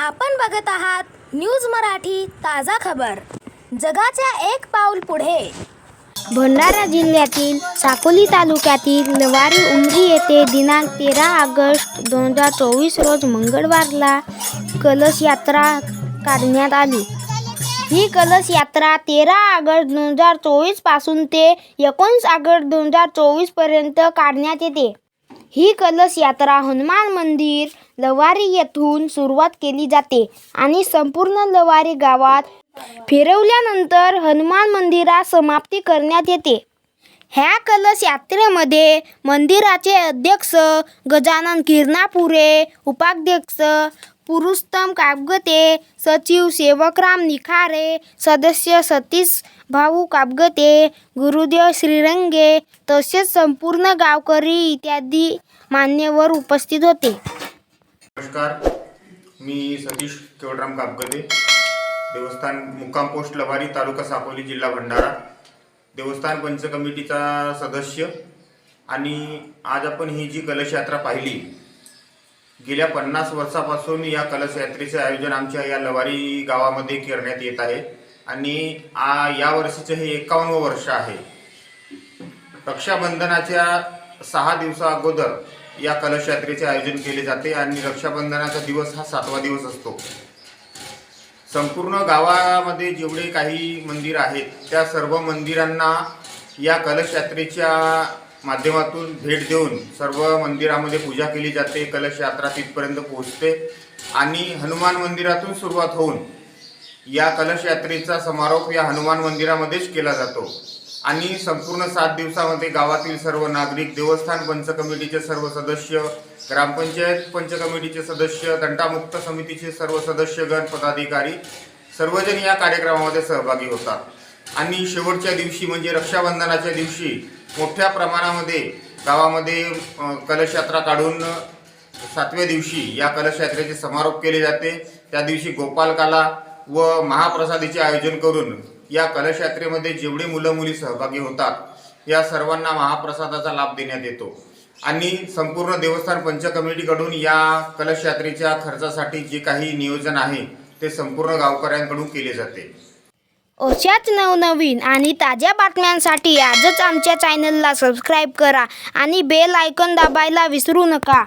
आपण बघत आहात न्यूज मराठी ताजा खबर. जगाच्या एक पाऊल पुढे. भंडारा जिल्ह्यातील साकोली तालुक्यातील नवारी उमरी येथे दिनांक तेरा ऑगस्ट दोन हजार चोवीस रोज मंगळवारला कलश यात्रा काढण्यात आली. ही कलश यात्रा तेरा ऑगस्ट दोन हजार चोवीसपासून ते एकोणीस ऑगस्ट दोन हजार चोवीसपर्यंत काढण्यात येते. ही कलश यात्रा हनुमान मंदिर लवारी येथून सुरुवात केली जाते आणि संपूर्ण लवारी गावात फिरवल्यानंतर हनुमान मंदिरात समाप्ती करण्यात येते. ह्या कलश यात्रेमध्ये मंदिराचे अध्यक्ष गजानन किरणापुरे उपाध्यक्ष पुरुषोत्तम कापगते सचिव सेवकराम निखारे सदस्य सतीश भाऊ कापगते गुरुदेव श्रीरंगे तसेच संपूर्ण गावकरी इत्यादी मान्यवर उपस्थित होते. नमस्कार मी सतीश केवडराम कापगदे देवस्थान मुक्काम पोस्ट लवारी तालुका साकोली जिल्हा भंडारा. देवस्थान पंच कमिटीचा सदस्य. आणि आज आपण ही जी कलश यात्रा पाहिली गेल्या पन्नास वर्षापासून या कलश यात्रेचे आयोजन आमच्या या लवारी गावामध्ये करण्यात येत आहे. आणि आ या वर्षीचं हे एकावन्न वर्ष आहे. रक्षाबंधनाच्या सहा दिवसा अगोदर या कलश यात्रेचे आयोजन केले जाते. आणि रक्षाबंधनाचा दिवस हा सातवा दिवस असतो. संपूर्ण गावामध्ये जेवढे काही मंदिर आहेत त्या सर्व मंदिरांना या कलश यात्रेच्या माध्यमातून भेट देऊन सर्व मंदिरामध्ये पूजा केली जाते कलश यात्रा तिथपर्यंत पोहोचते आणि हनुमान मंदिरातून सुरुवात होऊन या कलश यात्रेचा समारोप या हनुमान मंदिरामध्येच केला जातो. आणि संपूर्ण सात दिवसामध्ये गावातील सर्व नागरिक देवस्थान पंच कमिटीचे सर्व सदस्य ग्रामपंचायत पंच कमिटीचे सदस्य दंडामुक्त समितीचे सर्व सदस्यगण पदाधिकारी सर्वजण या कार्यक्रमामध्ये सहभागी होतात. आणि शेवटच्या दिवशी म्हणजे रक्षाबंधनाच्या दिवशी मोठ्या प्रमाणामध्ये गावामध्ये अ, कलश यात्रा काढून सातव्या दिवशी या कलश यात्रेचे समारोप केले जाते. त्या दिवशी गोपालकाला व महाप्रसादीचे आयोजन करून या कलश यात्रेमध्ये जेवढे मुलं मुली सहभागी होतात या सर्वांना महाप्रसादाचा लाभ देण्यात येतो. आणि संपूर्ण देवस्थान पंच कमिटीकडून या कलश यात्रेच्या खर्चासाठी जे काही नियोजन आहे ते संपूर्ण गावकऱ्यांकडून केले जाते. अशाच नवनवीन आणि ताज्या बातम्यांसाठी आजच आमच्या चॅनलला सबस्क्राईब करा आणि बेल आयकॉन दाबायला विसरू नका.